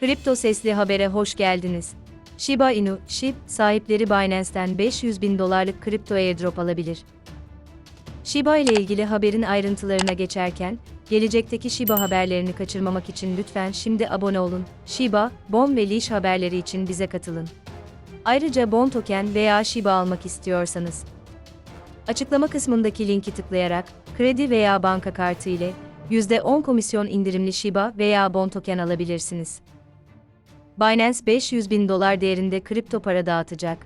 Kripto Sesli Haber'e hoş geldiniz. Shiba Inu, SHIB, sahipleri Binance'ten 500 bin dolarlık kripto airdrop alabilir. Shiba ile ilgili haberin ayrıntılarına geçerken, gelecekteki Shiba haberlerini kaçırmamak için lütfen şimdi abone olun. Shiba, Bon ve Leash haberleri için bize katılın. Ayrıca Bon token veya Shiba almak istiyorsanız, açıklama kısmındaki linki tıklayarak, kredi veya banka kartı ile %10 komisyon indirimli Shiba veya Bon token alabilirsiniz. Binance 500 bin dolar değerinde kripto para dağıtacak.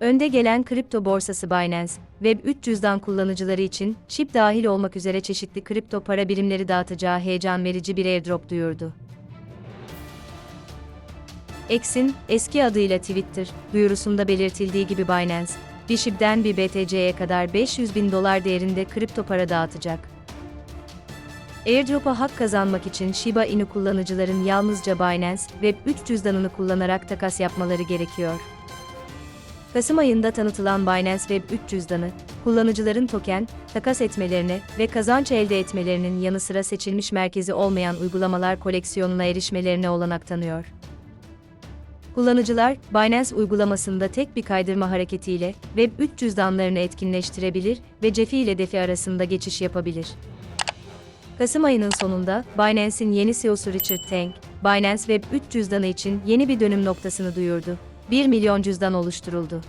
Önde gelen kripto borsası Binance, Web3 cüzdan kullanıcıları için chip dahil olmak üzere çeşitli kripto para birimleri dağıtacağı heyecan verici bir airdrop duyurdu. X'in eski adıyla Twitter duyurusunda belirtildiği gibi Binance, bir SHIB'den bir BTC'ye kadar 500 bin dolar değerinde kripto para dağıtacak. Airdrop'a hak kazanmak için Shiba Inu kullanıcıların yalnızca Binance Web3 cüzdanını kullanarak takas yapmaları gerekiyor. Kasım ayında tanıtılan Binance Web3 cüzdanı, kullanıcıların token, takas etmelerine ve kazanç elde etmelerinin yanı sıra seçilmiş merkezi olmayan uygulamalar koleksiyonuna erişmelerine olanak tanıyor. Kullanıcılar, Binance uygulamasında tek bir kaydırma hareketiyle Web3 cüzdanlarını etkinleştirebilir ve cefi ile defi arasında geçiş yapabilir. Kasım ayının sonunda, Binance'in yeni CEO'su Richard Teng, Binance Web 3 cüzdanı için yeni bir dönüm noktasını duyurdu. 1 milyon cüzdan oluşturuldu.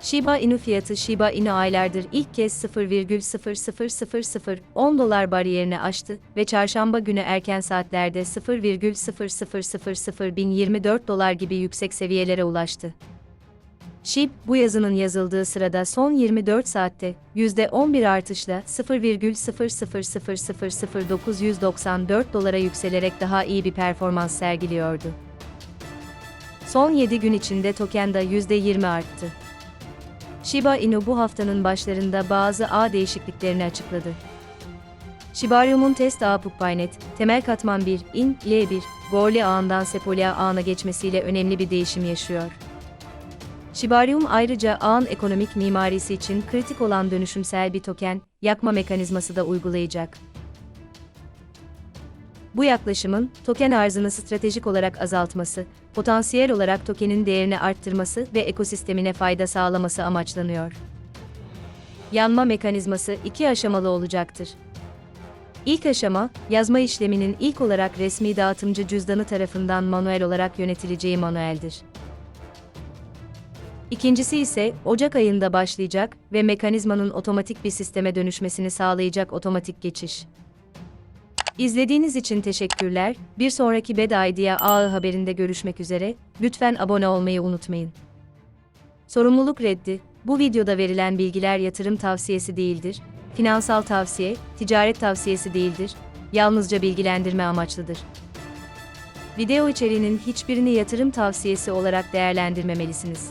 Shiba Inu fiyatı Shiba Inu aylardır ilk kez 0,000010 dolar bariyerini aştı ve çarşamba günü erken saatlerde 0,0001024 dolar gibi yüksek seviyelere ulaştı. SHIB, bu yazının yazıldığı sırada son 24 saatte %11 artışla 0,0000994 dolara yükselerek daha iyi bir performans sergiliyordu. Son 7 gün içinde tokenda %20 arttı. Shiba Inu bu haftanın başlarında bazı ağ değişikliklerini açıkladı. Shibarium'un test ağı Puppainet, temel katman 1, in, L1, Gorli ağından Sepolia ağına geçmesiyle önemli bir değişim yaşıyor. Shibarium ayrıca ağın ekonomik mimarisi için kritik olan dönüşümsel bir token, yakma mekanizması da uygulayacak. Bu yaklaşımın, token arzını stratejik olarak azaltması, potansiyel olarak tokenin değerini arttırması ve ekosistemine fayda sağlaması amaçlanıyor. Yanma mekanizması iki aşamalı olacaktır. İlk aşama, yazma işleminin ilk olarak resmi dağıtımcı cüzdanı tarafından manuel olarak yönetileceği manueldir. İkincisi ise Ocak ayında başlayacak ve mekanizmanın otomatik bir sisteme dönüşmesini sağlayacak otomatik geçiş. İzlediğiniz için teşekkürler. Bir sonraki Bed Idea Ağı haberinde görüşmek üzere. Lütfen abone olmayı unutmayın. Sorumluluk reddi. Bu videoda verilen bilgiler yatırım tavsiyesi değildir. Finansal tavsiye, ticaret tavsiyesi değildir. Yalnızca bilgilendirme amaçlıdır. Video içeriğinin hiçbirini yatırım tavsiyesi olarak değerlendirmemelisiniz.